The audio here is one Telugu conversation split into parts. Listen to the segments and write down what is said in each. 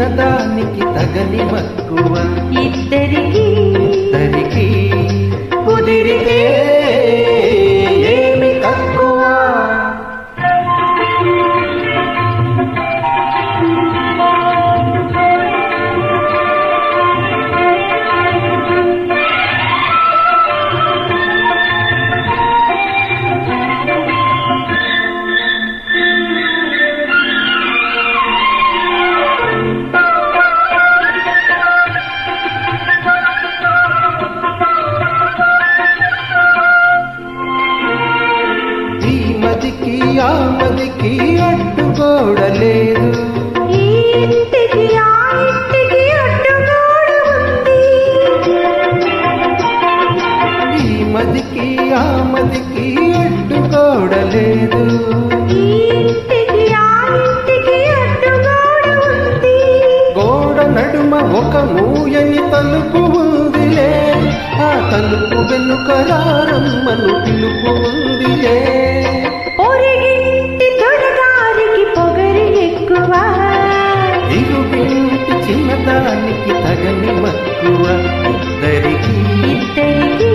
చిన్నదానికి తగని మక్కువ ఇద్దరికి ఇద్దరికి మదికి ఆ మదికి అడ్డుకోడలేదు. మదికి ఆ మదికి అడ్డుకోడలేదు గోడ నడుమ ఒక మూయని తలుపు ఉందిలే. ఆ తలుపు వెనుక రారమ్మను చిన్నదానికి తగని మక్కువ ఇద్దరికి ఇద్దరికి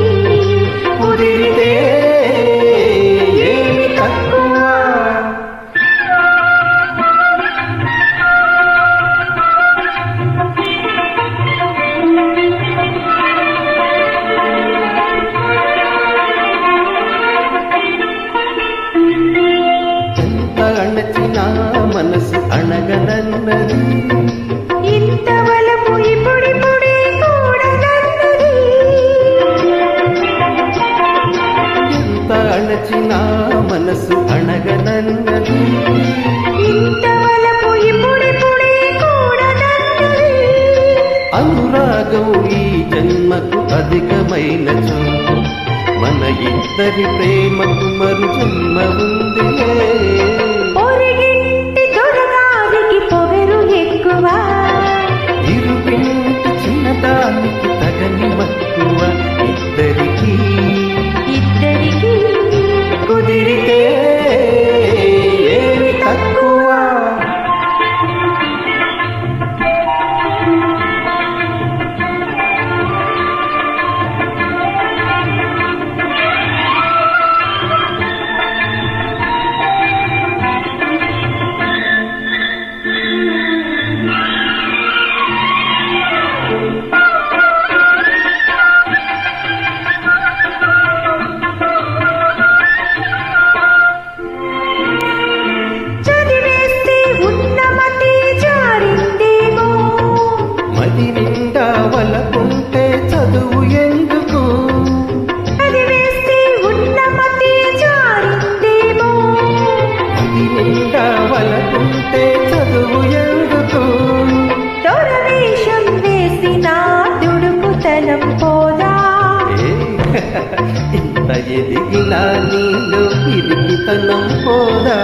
కుదిరితే ఏమి తక్కువ ఎంత అణచినా మనసు అణచినా మనసు అణగనన్నది? ఇంత వలపు ఇప్పుడిప్పుడే కూడదన్నది అనురాగం ఈ జన్మకు అధికమైనచో మన ఇద్దరి ప్రేమకు మరు జన్మ ఉందిలే. ఇంత ఎదిగినా నీలో పిరికితనం పోదా?